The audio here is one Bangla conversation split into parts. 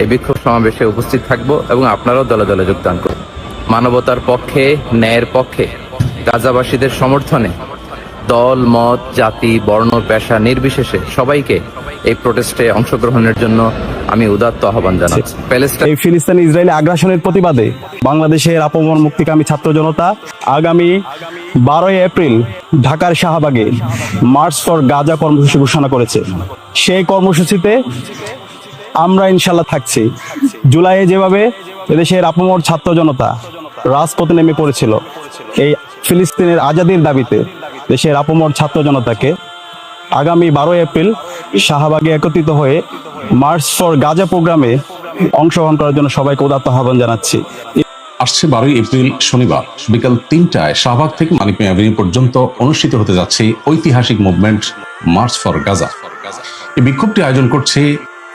এই বিক্ষোভ সমাবেশে উপস্থিত থাকব এবং আপনারাও দলে দলে যোগদান করুন। মানবতার পক্ষে ন্যায়ের পক্ষে গাজাবাসীদের সমর্থনে দল মত জাতি বর্ণ পেশা নির্বিশেষে সবাইকে এই প্রোটেস্টে অংশগ্রহণের জন্য আমি উদাত্ত আহ্বান জানাচ্ছি। প্যালেস্টাইন এই ফিলিস্তিনি ইসরায়েলি আগ্রাসনের প্রতিবাদে বাংলাদেশের আপমর মুক্তিকামী ছাত্র জনতা আগামী বারোই এপ্রিল ঢাকার শাহবাগে মার্চ ফর গাজা কর্মসূচি ঘোষণা করেছে। সেই কর্মসূচিতে আমরা ইনশাল্লাহ থাকছি। জুলাইয়ে যেভাবে এদেশের আপমর ছাত্র জনতা রাজপথে নেমে পড়েছিল, এই ফিলিস্তিনের আজাদির দাবিতে দেশের আপমর ছাত্র জনতাকে আগামী বারোই এপ্রিল শাহবাগে একত্রিত হয়ে মার্চ ফর গাজা প্রোগ্রামে অংশগ্রহণ করার জন্য সবাইকে উদাত্ত আহ্বান জানাচ্ছি। আসছে বারোই এপ্রিল শনিবার, বিকাল তিনটায় শাহবাগ থেকে মানিক মিয়া এভিনিউ পর্যন্ত অনুষ্ঠিত হতে যাচ্ছে ঐতিহাসিক মুভমেন্ট মার্চ ফর গাজা। এই বিক্ষোভটি আয়োজন করছে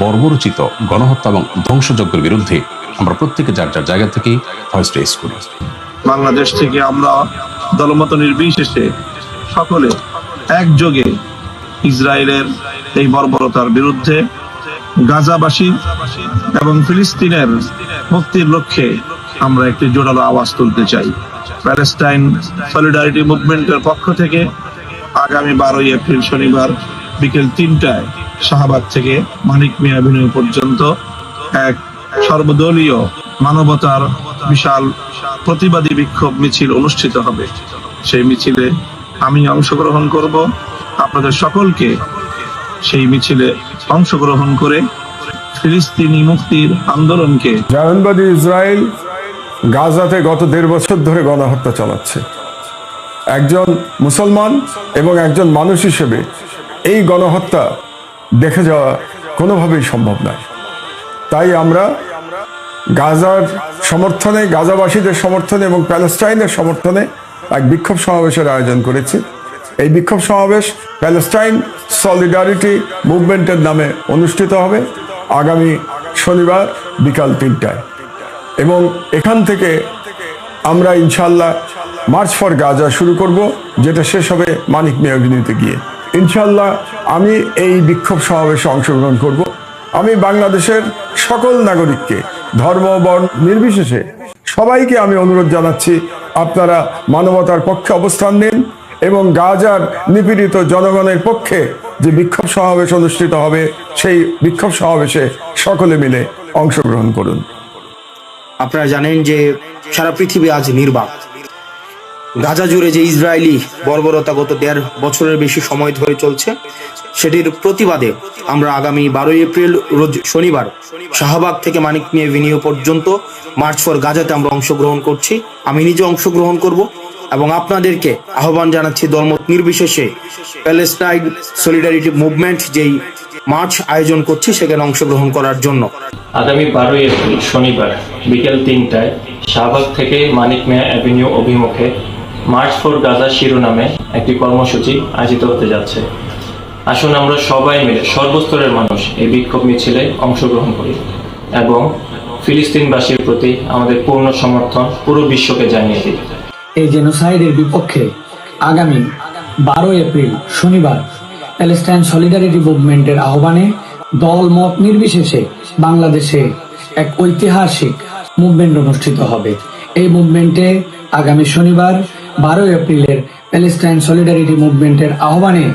বর্বরচিত গণহত্যা এবং ধ্বংসযজ্ঞের বিরুদ্ধে আমরা প্রত্যেকে যার যার জায়গা থেকে ভয়েস রেস করি বাংলাদেশ থেকে আমরা দলমত নির্বিশেষে সকলে একযোগে ইসরায়েলের এই বর্বরতার বিরুদ্ধে গাজাবাসী এবং ফিলিস্তিনের মুক্তির লক্ষ্যে আমরা একটি জোরালো আওয়াজ তুলতে চাই। প্যালেস্টাইন সলিডারিটি মুভমেন্টের পক্ষ থেকে আগামী বারোই এপ্রিল শনিবার বিকেল তিনটায় শাহবাগ থেকে মানিক মিয়া অভিনয় পর্যন্ত এক সর্বদলীয় মানবতার বিশাল প্রতিবাদী বিক্ষোভ মিছিল অনুষ্ঠিত হবে। সেই মিছিলে আমি অংশগ্রহণ করব। আপনাদের সকলকে সেই মিছিলে অংশগ্রহণ করে ফিলিস্তিনি মুক্তির আন্দোলনকে জাহানবাদী ইসরায়েল গাজাতে গত দেড় বছর ধরে গণহত্যা চালাচ্ছে। একজন মুসলমান এবং একজন মানুষ হিসেবে এই গণহত্যা দেখে যাওয়া কোনোভাবেই সম্ভব নয় তাই আমরা গাজার সমর্থনে, গাজাবাসীদের সমর্থনে এবং প্যালেস্টাইনের সমর্থনে এক বিক্ষোভ সমাবেশের আয়োজন করেছি। এই বিক্ষোভ সমাবেশ প্যালেস্টাইন সলিডারিটি মুভমেন্টের নামে অনুষ্ঠিত হবে আগামী শনিবার বিকাল তিনটায়। এবং এখান থেকে আমরা ইনশাল্লাহ মার্চ ফর গাজা শুরু করব, যেটা শেষ হবে মানিক মিয়া অভিনীতে গিয়ে। ইনশাল্লাহ আমি এই বিক্ষোভ সমাবেশে অংশগ্রহণ করব। আমি বাংলাদেশের সকল নাগরিককে, ধর্ম বর্ণ নির্বিশেষে সবাইকে আমি অনুরোধ জানাচ্ছি, আপনারা মানবতার পক্ষে অবস্থান নিন এবং গাজার নিপীড়িত জনগণের পক্ষে যে বিক্ষোভ সমাবেশ অনুষ্ঠিত হবে, সেই বিক্ষোভ সমাবেশে সকলে মিলে অংশগ্রহণ করুন। আপনারা জানেন যে সারা পৃথিবী আজ নির্বাক। গাজা জুড়ে যে ইসরায়েলি বর্বরতা গত দেড় বছরের বেশি সময় ধরে চলছে, সেটির প্রতিবাদে আমরা আগামী বারোই এপ্রিল রোজ শনিবার শাহবাগ থেকে মানিক মিয়া এভিনিউ পর্যন্ত মার্চ ফর গাজাতে আমরা অংশগ্রহণ করছি। আমি নিজে অংশগ্রহণ করব এবং আপনাদেরকে আহ্বান জানাচ্ছি দলমত নির্বিশেষে। প্যালেস্টাইন সলিডারিটি মুভমেন্ট যেই মার্চ আয়োজন করছে, সেখানে অংশগ্রহণ করার জন্য। আগামী বারোই এপ্রিল শনিবার বিকেল তিনটায় শাহবাগ থেকে মানিক মিয়া অ্যাভিনিউ অভিমুখে মার্চ ফর গাজা শিরোনামে একটি কর্মসূচি আয়োজিত হতে যাচ্ছে। আসুন আমরা সবাই মিলে, সর্বস্তরের মানুষ এই বিক্ষোভ মিছিলে অংশগ্রহণ করি এবং ফিলিস্তিনবাসীর প্রতি আমাদের পূর্ণ সমর্থন পুরো বিশ্বকে জানিয়ে দিই। এই জেনোসাইডের বিপক্ষে আগামী বারো এপ্রিল শনিবার প্যালেস্টাইন সলিডারিটি মুভমেন্টের আহ্বানে দল মত নির্বিশেষে বাংলাদেশে এক ঐতিহাসিক মুভমেন্ট অনুষ্ঠিত হবে। এই মুভমেন্টে আগামী শনিবার বারো এপ্রিলের প্যালেস্টাইন সলিডারিটি মুভমেন্টের আহ্বানে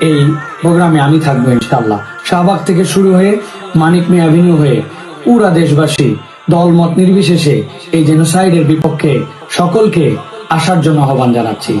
এই প্রোগ্রামে আমি থাকব ইনশাল্লাহ শাহবাগ থেকে শুরু হয়ে মানিক মে অ্যাভিনিউ হয়ে পুরা দেশবাসী দলমত নির্বিশেষে এই জেনোসাইডের বিপক্ষে সকলকে আসার জন্য আহ্বান জানাচ্ছি।